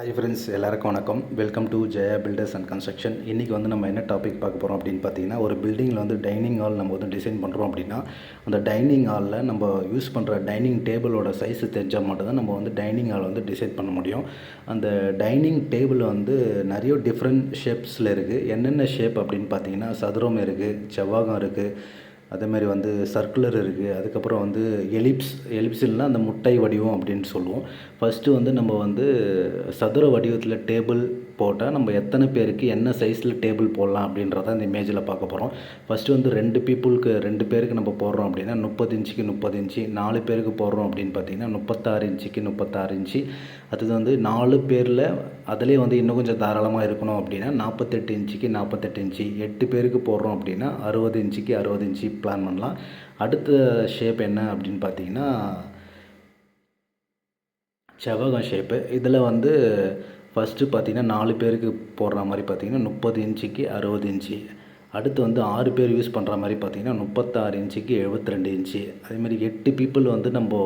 Hi friends எல்லாருக்கும் வணக்கம். Welcome to Jaya builders and construction இன்றைக்கி வந்து நம்ம என்ன டாபிக் பார்க்க போகிறோம் அப்படின்னு பார்த்தீங்கன்னா ஒரு பில்டிங்கில் வந்து டைனிங் ஹால் நம்ம வந்து டிசைன் பண்ணுறோம் அப்படின்னா அந்த டைனிங் ஹாலில் நம்ம யூஸ் பண்ணுற டைனிங் டேபிளோட சைஸ் தெரிஞ்சால் மட்டும்தான் நம்ம வந்து டைனிங் ஹால் வந்து டிசைட் பண்ண முடியும். அந்த டைனிங் டேபிள் வந்து நிறைய டிஃப்ரெண்ட் ஷேப்ஸில் இருக்குது என்னென்ன ஷேப் அப்படின்னு பார்த்தீங்கன்னா சதுரம் இருக்குது செவ்வாகம் இருக்குது அதேமாதிரி வந்து சர்க்குலர் இருக்குது அதுக்கப்புறம் வந்து எலிப்ஸ் எலிப்ஸ் அந்த முட்டை வடிவம் அப்படின்னு சொல்லுவோம். ஃபஸ்ட்டு வந்து நம்ம வந்து சதுர வடிவத்தில் டேபிள் போட்டால் நம்ம எத்தனை பேருக்கு என்ன சைஸில் டேபிள் போடலாம் அப்படின்றத இந்த இமேஜில் பார்க்க போகிறோம் ஃபஸ்ட்டு வந்து ரெண்டு பீப்புளுக்கு ரெண்டு பேருக்கு நம்ம போடுறோம் அப்படின்னா முப்பது இன்ச்சுக்கு முப்பது இன்ச்சு நாலு பேருக்கு போடுறோம் அப்படின்னு பார்த்தீங்கன்னா முப்பத்தாறு இன்ச்சுக்கு முப்பத்தாறு இன்ச்சு. அடுத்தது வந்து நாலு பேரில் அதிலே வந்து இன்னும் கொஞ்சம் தாராளமாக இருக்கணும் அப்படின்னா நாற்பத்தெட்டு இன்ச்சுக்கு நாற்பத்தெட்டு இன்ச்சு. எட்டு பேருக்கு போடுறோம் அப்படின்னா அறுபது இன்ச்சுக்கு அறுபது இன்ச்சு பிளான் பண்ணலாம். அடுத்த ஷேப் என்ன அப்படின்னு பார்த்தீங்கன்னா செவ்வகம் ஷேப்பு இதில் வந்து ஃபஸ்ட்டு பார்த்தீங்கன்னா நாலு பேருக்கு போடுற மாதிரி பார்த்தீங்கன்னா முப்பது இன்ச்சுக்கு அறுபது இன்ச்சு. அடுத்து வந்து ஆறு பேர் யூஸ் பண்ணுற மாதிரி பார்த்தீங்கன்னா முப்பத்தாறு இன்ச்சுக்கு எழுபத்தி ரெண்டு இன்ச்சு அதேமாதிரி எட்டு பீப்புள் வந்து நம்ம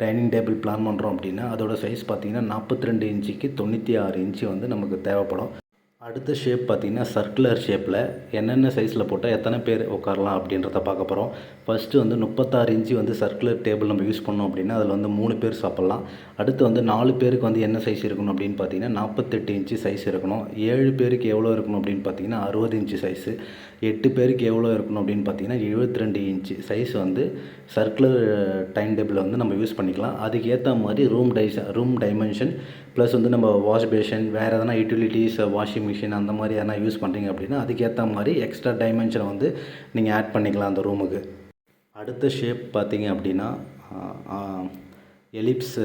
டைனிங் டேபிள் பிளான் பண்ணுறோம் அப்படின்னா அதோட சைஸ் பார்த்தீங்கன்னா நாற்பத்தி ரெண்டு இன்ச்சுக்கு தொண்ணூற்றி ஆறு இன்ச்சு வந்து நமக்கு தேவைப்படும். அடுத்த ஷேப் பார்த்திங்கன்னா சர்க்குலர் ஷேப்பில் என்னென்ன சைஸில் போட்டால் எத்தனை பேர் உட்காரலாம் அப்படின்றத பார்க்க போகிறோம் ஃபஸ்ட்டு வந்து முப்பத்தாறு இன்ச்சு வந்து சர்க்குலர் டேபிள் நம்ம யூஸ் பண்ணோம் அப்படின்னா அதில் வந்து மூணு பேர் சாப்பிட்லாம். அடுத்து வந்து நாலு பேருக்கு வந்து என்ன சைஸ் இருக்கணும் அப்படின்னு பார்த்தீங்கன்னா நாற்பத்தெட்டு இன்ச்சு சைஸ் இருக்கணும். ஏழு பேருக்கு எவ்வளோ இருக்கணும் அப்படின்னு பார்த்தீங்கன்னா அறுபது இன்ச்சு சைஸு எட்டு பேருக்கு எவ்வளோ இருக்கணும் அப்படின்னு பார்த்தீங்கன்னா எழுபத்தி ரெண்டு இன்ச்சு சைஸ் வந்து சர்க்குலர் டைம் டேபிளில் வந்து நம்ம யூஸ் பண்ணிக்கலாம். அதுக்கு ஏற்ற மாதிரி room dies room dimension plus வந்து நம்ம வாஷ் பேஷன் வேறு எதனா யூட்டிலிட்டிஸ் வாஷிங் மிஷின் மிஷின் அந்த மாதிரி எதனா யூஸ் பண்ணுறீங்க அப்படின்னா அதுக்கேற்ற மாதிரி எக்ஸ்ட்ரா டைமென்ஷனை வந்து நீங்கள் ஆட் பண்ணிக்கலாம் அந்த ரூமுக்கு. அடுத்த ஷேப் பார்த்தீங்க அப்படின்னா எலிப்ஸ்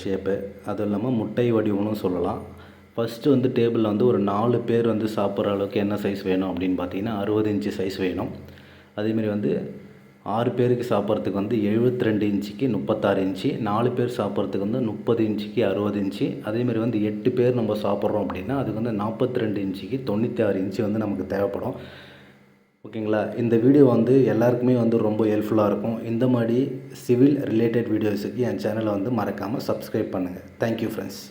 ஷேப்பு. அதுவும் இல்லாமல் முட்டை வடிவம்னு சொல்லலாம். ஃபஸ்ட்டு வந்து டேபிளில் வந்து ஒரு நாலு பேர் வந்து சாப்பிட்ற அளவுக்கு என்ன சைஸ் வேணும் அப்படின்னு பார்த்தீங்கன்னா அறுபது இன்ச்சு சைஸ் வேணும். அதேமாரி வந்து ஆறு பேருக்கு சாப்பிட்றதுக்கு வந்து எழுபத்தி ரெண்டு இன்ச்சுக்கு முப்பத்தாறு இன்ச்சு நாலு பேர் சாப்பிட்றதுக்கு வந்து முப்பது இன்ச்சுக்கு அறுபது இன்ச்சு. அதேமாரி வந்து எட்டு பேர் நம்ம சாப்பிட்றோம் அப்படின்னா அதுக்கு வந்து நாற்பத்தி ரெண்டு இன்ச்சுக்கு தொண்ணூற்றி ஆறு இன்ச்சு வந்து நமக்கு தேவைப்படும். ஓகேங்களா? இந்த வீடியோ வந்து எல்லாருக்குமே வந்து ரொம்ப ஹெல்ப்ஃபுல்லாக இருக்கும். இந்த மாதிரி சிவில் ரிலேட்டட் வீடியோஸுக்கு என் சேனலை வந்து மறக்காமல் சப்ஸ்கிரைப் பண்ணுங்கள் தேங்க்யூ ஃப்ரெண்ட்ஸ்